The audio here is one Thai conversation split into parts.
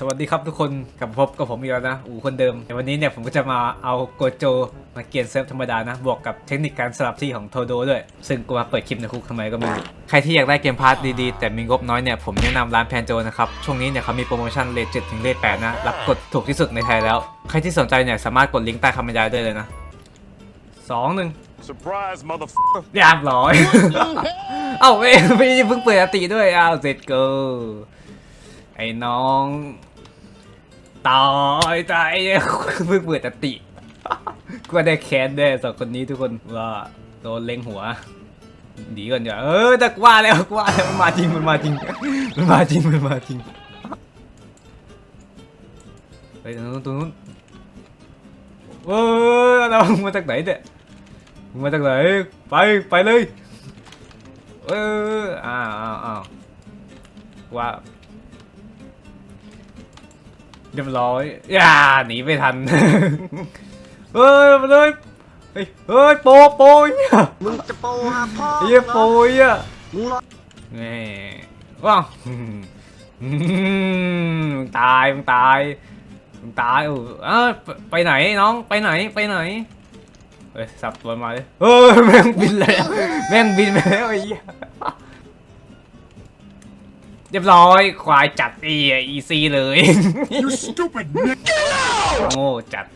สวัสดีครับทุกคนกลับมาพบกับผมอีกแล้วนะอูคนเดิมในวันนี้เนี่ยผมก็จะมาเอาโกโจมาเกียนเซิร์ฟธรรมดานะ บวกกับเทคนิคการสลับที่ของโทโดด้วย ซึ่งกูมาเปิดคลิปในคุกทำไมก็ไม่รู้ ใครที่อยากได้เกมพาร์ทดีๆ แต่มีงบน้อยเนี่ย ผมแนะนำร้านแพนโจนะครับ ช่วงนี้เนี่ยเขามีโปรโมชั่นเลทเจ็ดถึงเลทแปดนะ รับกดถูกที่สุดในไทยแล้ว ใครที่สนใจเนี่ยสามารถกดลิงก์ใต้คำบรรยายได้เลยนะสองหนึ่ง Surprise, motherfucker. เรียบร้อย เอ้าไม่ไม่เพิ่งเปิดอติด้วยอ้าวเสร็จเกิ ไอ้น้องตายตายเพิ่งเปิดอติก็ได้แค้นแน่สองคนนี้ทุกคนว่าโดนเล็งหัวดีก่อนเดี๋ยวเออแต่กว่าแล้วกว่าแล้วมันมาจริงมันมาจริงมันมาจริงมันมาจริงไปตรงนู้นตรงนู้นเว้ยเรามาจากไหนเนี่ยมาจากไหนไปไปเลยเอออ้าวอ้าวอ้าวว่า เรียบร้อยอย่าหนีไม่ทัน เฮ้ยมาเลยเฮ้ยเฮ้ยโปโปเนี่ยมึงจะโปหาพ่อเฮียโปเนี่ยมึงรอแม่ว้าวอืมมึงตายมึงตายมึงตายเออเอ้าไปไปไหนน้องไปไหนไปไหนเฮ้ยสับตัวมาเลยเฮ้ยแม่งบินเลยแม่งบินไปแล้วไอ้เหี้ย เรียบร้อยควายจัดอีอีซีเลย You stupid nigga. โง่จัด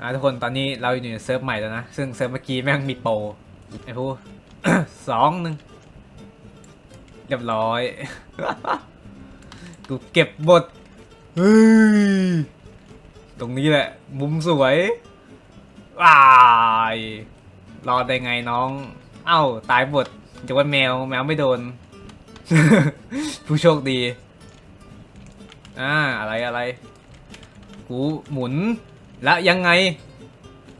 อะทุกคนตอนนี้เราอยู่ในเซิร์ฟใหม่แล้วนะ ซึ่งเซิร์ฟเมื่อกี้แม่งมีโปรไอ้ผู้ สองหนึ่งเรียบร้อย กูเก็บบทเฮ้ยตรงนี้แหละ มุมสวยว้ายรอดได้ไงน้อง เอ้า ตายบทจะว่าแมว แมวไม่โดน ผู้โชคดี อ่า อะไรอะไร กูหมุน แล้วยังไง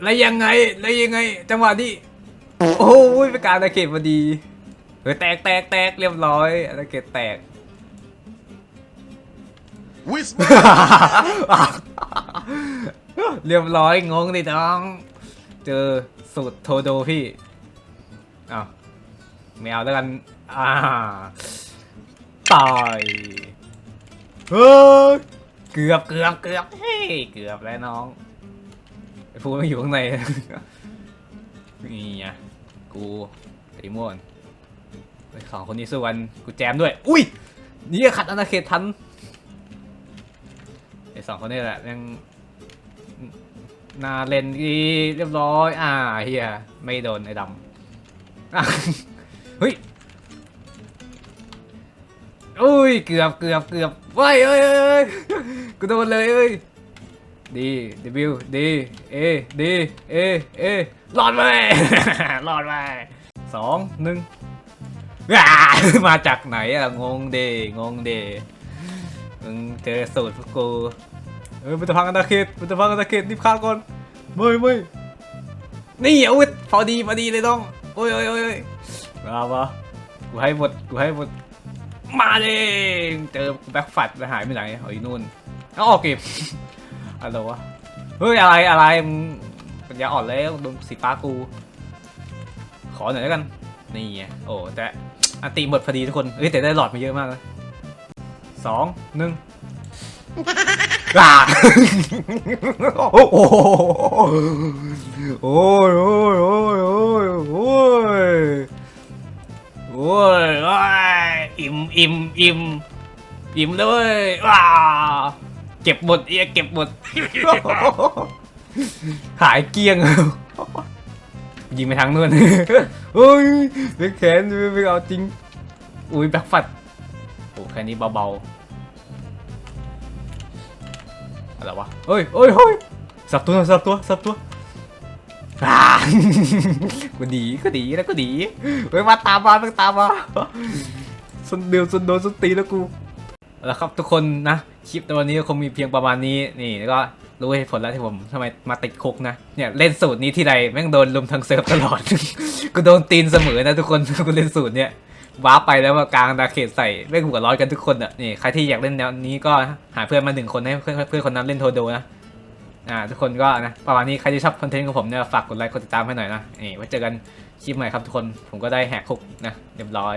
แล้วยังไง แล้วยังไง จังหวะนี้ โอ้ยเป็นการอาณาเขตพอดี เฮ้ยแตกแตกแตกเรียบร้อยอาณาเขตแตกเรียบร้อยงงดิน้อง เจอสูตรโทโดพี่อ้าวไม่เอาแล้วกัน อ่า ตายเฮ้ยเกือบเกือบเกือบเฮ้ยเกือบแล้วน้องไอ้ฟูมันอยู่ข้างใน นี่ไงกูไอ้ม่วนไอ้ของคนนี้สู้กันกูแจมด้วย อุ้ยนี่ขัดอาณาเขตทันไอ้สองคนนี้แหละยังนาเลนดีเรียบร้อย อ่าเฮียไม่โดนไอ้ดำเฮ้ย ยเกือบเกือบเกือบว้ายเอ้ยเอ้ยเอ้ยกูโดนเลยเอ้ยดีดิวดีเอดีเอเอรอดไปรอดไปสองหนึ่งอ่ามาจากไหนอะงงเดงงเดมึงเจอสูตรพวกกูเออมันจะพังกันตะเข็ดมันจะพังกันตะเข็ดรีบฆ่าก่อนไม่ไม่นี่เอาไว้พอดีพอดีเลยน้องโอ้ยโอ้ยโอ้ยโอ้ยมามากูให้หมดกูให้หมด มาเลยเจอแบ็คฟัดหายไปไหนเอาอีนู่นเอาออกเก็บอะไรวะเฮ้ยอะไรอะไรมึงปัญญาอ่อนแล้วโดนสีฟ้ากู ขอหน่อยแล้วกันนี่ไงโอ้แต่อันติหมดพอดีทุกคนเอ้ยแต่ได้หลอดมาเยอะมากนะสองหนึ่งอ่าโอ้โหโอ้ยโอ้ยโอ้ยโอ้ยโอ้ย อิ่มอิ่มอิ่มอิ่มเลยว้าเก็บหมดเอียเก็บหมดหายเกลี้ยง ยิงไปทางนู้นเฮ้ยไปแขนไปเอาจริง อุ้ยแบ็คฟัดโอ้แค่นี้เบาๆอะไรวะเฮ้ยเฮ้ยเฮ้ยสับตัวสับตัวสับตัวอ่าก็ดีก็ดีแล้วก็ดีเฮ้ยมาตามมาต้องตามมา สนเดียวสนโดนสนตีแล้วกูแล้วครับทุกคนนะคลิปในวันนี้คงมีเพียงประมาณนี้นี่แล้วก็รู้เหตุผลแล้วที่ผมทำไมมาติดคุกนะเนี่ยเล่นสูตรนี้ที่ใดแม่งโดนลุมทั้งเซิร์ฟตลอด กูโดนตีนเสมอนะทุกคนกูเล่นสูตรเนี่ยว้าร์ปไปแล้วมากลางดาเขตใส่ไม่หัวร้อนกันทุกคนอะนี่ใครที่อยากเล่นแนวนี้ก็หาเพื่อนมาหนึ่งคนให้เพื่อนเพื่อนคนนั้นเล่นโทโดนะอ่าทุกคนก็นะประมาณนี้ใครที่ชอบคอนเทนต์ของผมเนี่ยฝากกดไลค์กดติดตามให้หน่อยนะนี่ไว้เจอกันคลิปใหม่ครับทุกคนผมก็ได้แหกคุกนะเรียบร้อย